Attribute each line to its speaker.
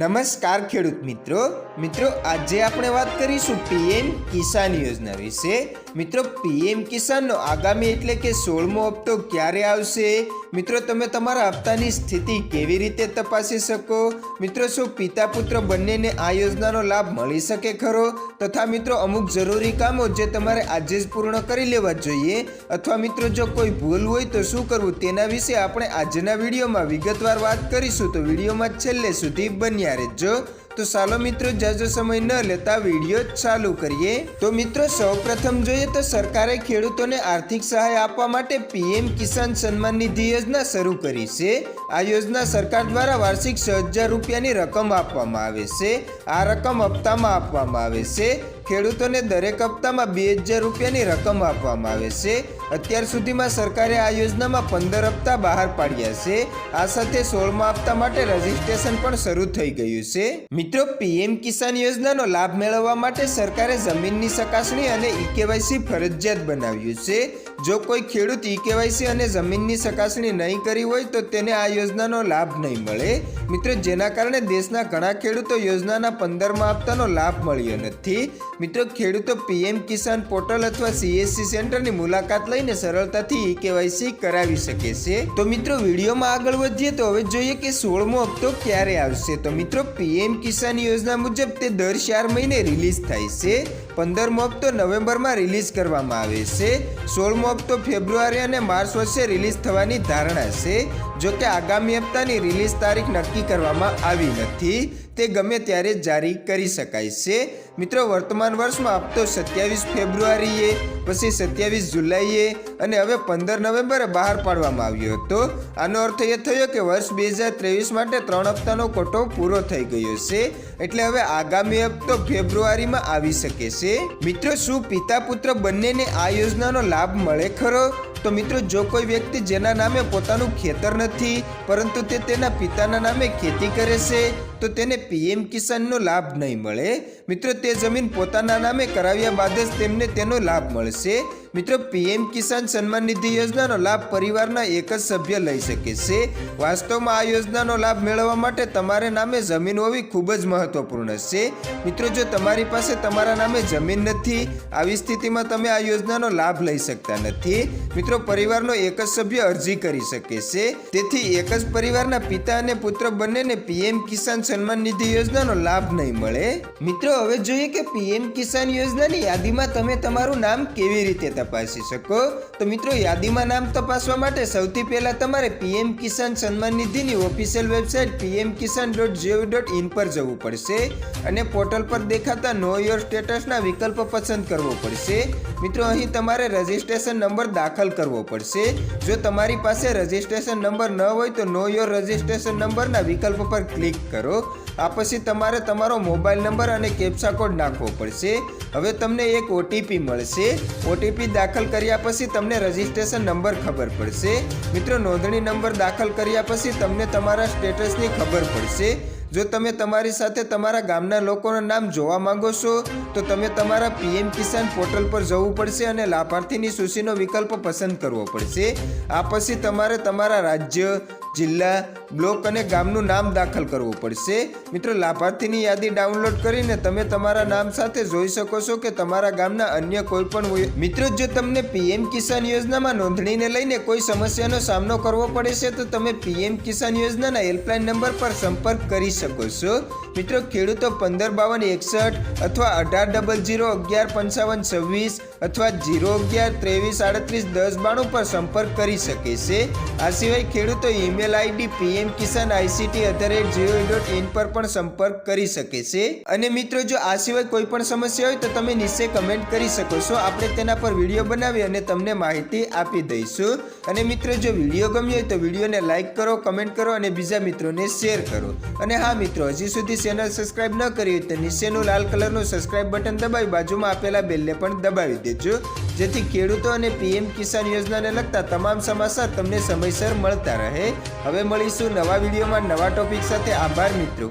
Speaker 1: નમસ્કાર ખેડૂત મિત્રો. મિત્રો આજે આપણે વાત કરીશું પીએમ કિસાન યોજના વિશે. મિત્રો, પીએમ કિસાનનો આગામી એટલે કે સોળમો હપ્તો ક્યારે આવશે? મિત્રો, તમે તમારા હપ્તાની સ્થિતિ કેવી રીતે તપાસી શકો? મિત્રો, શું પિતા પુત્ર બંનેને આ યોજનાનો લાભ મળી શકે ખરો? તથા મિત્રો, અમુક જરૂરી કામો જે તમારે આજે જ પૂર્ણ કરી લેવા જોઈએ? અથવા મિત્રો, જો કોઈ ભૂલ હોય તો શું કરવું તેના વિશે આપણે આજના વિડીયોમાં વિગતવાર વાત કરીશું. તો વિડીયોમાં છેલ્લે સુધી બન્યા રહેજો. તો ચાલો મિત્રો જાજો સમય ન લેતા વીડિયો ચાલુ કરીએ. તો મિત્રો, સૌપ્રથમ જોઈએ તો સરકારે ખેડૂતોને આર્થિક સહાય આપવા માટે પીએમ કિસાન સન્માન નિધિ યોજના શરૂ કરી છે. આ યોજના સરકાર દ્વારા વાર્ષિક છ હજાર રૂપિયાની રકમ આપવામાં આવે છે. આ રકમ હપ્તામાં આપવામાં આવે છે. ખેડૂતોને દરેક હપ્તામાં બે હજાર રૂપિયાની રકમ આપવામાં આવે છે. અત્યાર સુધીમાં સરકારે આ યોજનામાં પંદર હપ્તા બહાર પાડ્યા છે. આ સાથે સોળમા હપ્તા માટે રજીસ્ટ્રેશન પણ શરૂ થઈ ગયું છે. મિત્રો, પીએમ કિસાન યોજનાનો લાભ મેળવવા માટે સરકારે જમીનની ચકાસણી અને ઈ કેવાયસી ફરજિયાત બનાવ્યું છે. જો કોઈ ખેડૂત ઈ કેવાયસી અને જમીનની ચકાસણી નહીં કરી હોય તો તેને આ યોજનાનો લાભ નહીં મળે. મિત્રો, જેના કારણે દેશના ઘણા ખેડૂતો યોજનાના પંદરમા હપ્તાનો લાભ મળ્યો નથી. મિત્રો, ખેડૂતો પીએમ કિસાન પોર્ટલ અથવા સીએસસી સેન્ટરની મુલાકાત લઈને સરળતાથી ઈ કેવાયસી કરાવી શકે છે. તો મિત્રો, વિડીયોમાં આગળ વધીએ તો હવે જોઈએ કે સોળમો હપ્તો ક્યારે આવશે. તો મિત્રો, પીએમ કિસાન યોજના મુજબ તે દર ચાર મહિને રિલીઝ થાય છે. પંદરમો હપ્તો નવેમ્બરમાં રિલીઝ કરવામાં આવે છે. સોળમો હપ્તો ફેબ્રુઆરી અને માર્ચ વર્ષે રિલીઝ થવાની ધારણા છે. જો કે આગામી હપ્તાની રિલીઝ તારીખ નક્કી કરવામાં આવી નથી, તે ગમે ત્યારે જારી કરી શકાય છે. મિત્રો, વર્તમાન વર્ષમાં હપ્તો સત્યાવીસ ફેબ્રુઆરીએ, પછી સત્યાવીસ જુલાઈએ અને હવે પંદર નવેમ્બરે બહાર પાડવામાં આવ્યો હતો. આનો અર્થ એ થયો કે વર્ષ બે હજાર ત્રેવીસ માટે ત્રણ હપ્તાનો કોટો પૂરો થઈ ગયો છે, એટલે હવે આગામી હપ્તો ફેબ્રુઆરીમાં આવી શકે છે. મિત્રો, શું પિતા પુત્ર બંનેને આ યોજનાનો લાભ મળે ખરો? તો મિત્રો, જો કોઈ વ્યક્તિ જેના નામે પોતાનું ખેતર નથી, પરંતુ તે તેના પિતાના નામે ખેતી કરે છે, તો તેને પીએમ કિસાનનો લાભ નહીં મળે. મિત્રો, તે જમીન પોતાના નામે કરાવ્યા બાદ જ તેમને તેનો લાભ મળશે. મિત્રો, પીએમ કિસાન સન્માન નિધિ યોજનાનો લાભ પરિવારના એક જ સભ્ય લઈ શકે છે. વાસ્તવમાં આ યોજનાનો લાભ મેળવવા માટે તમારે નામે જમીન હોવી ખૂબ જ મહત્વપૂર્ણ છે. મિત્રો, જો તમારી પાસે તમારા નામે જમીન નથી, આવી સ્થિતિમાં તમે આ યોજનાનો લાભ લઈ શકતા નથી. મિત્રો, પરિવારનો એક જ સભ્ય અરજી કરી શકે છે. તેથી એક જ પરિવારના પિતા અને પુત્ર બંનેને પીએમ કિસાન સન્માન નિધિ યોજનાનો લાભ નહીં મળે. મિત્રો, હવે જોઈએ કે પીએમ કિસાન યોજનાની યાદીમાં તમે તમારું નામ કેવી રીતે તપાસી શકો? તો મિત્રો, યાદીમાં નામ તપાસવા માટે સૌથી પહેલાં તમારે પીએમ કિસાન સન્માન નિધિની official website PM Kisan dot G O V dot in પર જવું પડશે અને પોર્ટલ પર દેખાતા નો યોર સ્ટેટસના વિકલ્પ પસંદ કરવો પડશે. મિત્રો, અહીં તમારે રજિસ્ટ્રેશન નંબર દાખલ કરવો પડશે. જો તમારી પાસે રજિસ્ટ્રેશન નંબર ન હોય તો નો યોર રજિસ્ટ્રેશન નંબરના વિકલ્પ પર ક્લિક કરો. આ પછી તમારે તમારો મોબાઈલ નંબર અને કેપ્સા કોડ નાખવો પડશે. હવે તમને એક ઓટીપી મળશે. ઓટીપી દાખલ કર્યા પછી તમને રજિસ્ટ્રેશન નંબર ખબર પડશે. મિત્રો, નોંધણી નંબર દાખલ કર્યા પછી તમને તમારા સ્ટેટસની ખબર પડશે. જો તમે તમારી સાથે તમારા ગામના લોકોના નામ જોવા માંગો છો, તો તમે તમારા પીએમ કિસાન પોર્ટલ પર જવું પડશે અને લાભાર્થીની સૂચિનો વિકલ્પ પસંદ કરવો પડશે. આ પછી તમારે તમારા રાજ્ય જિલ્લા બ્લોક અને ગામનું નામ દાખલ કરવું પડશે. મિત્રો, લાભાર્થીની યાદી ડાઉનલોડ કરીને તમે તમારા નામ સાથે જોઈ શકો છો કે તમારા ગામના અન્ય કોઈ પણ મિત્રો, જો તમને પીએમ કિસાન યોજનામાં નોંધણીને લઈને કોઈ સમસ્યાનો સામનો કરવો પડે છે, તો તમે પીએમ કિસાન યોજનાના હેલ્પલાઇન નંબર પર સંપર્ક કરી શકો છો. મિત્રો, ખેડૂતો પંદર બાવન એકસઠ અથવા અઢાર ડબલ જીરો અગિયાર પંચાવન છવ્વીસ અથવા જીરો અગિયાર, ત્રેવીસ, આડત્રીસ, દસ, બાણું પર સંપર્ક કરી શકે છે. આ સિવાય ખેડૂતો email ID PM Kisan ICT at gov dot in પર પણ સંપર્ક કરી શકે છે. અને મિત્રો, જો આ સિવાય કોઈ પણ સમસ્યા હોય તો તમે નીચે કમેન્ટ કરી શકો છો. આપણે તેના પર વીડિયો બનાવી અને તમને માહિતી આપી દઈશું. અને મિત્રો, જો વીડિયો ગમ્યો હોય તો વિડીયોને લાઇક કરો કમેન્ટ કરો અને બીજા મિત્રોને શેર કરો. અને હા, મિત્રો, હજી સુધી ચેનલ સબસ્ક્રાઇબ ન કરી હોય તો નીચેનું લાલ કલરનું સબસ્ક્રાઇબ બટન દબાવી, બાજુમાં આપેલા બેલને પણ દબાવી દેજો જેથી ખેડૂતો અને પીએમ કિસાન યોજનાને લગતા તમામ સમાચાર તમને સમયસર મળતા રહે. હવે મળીશું નવા વિડીયોમાં નવા ટોપિક સાથે. આભાર મિત્રો.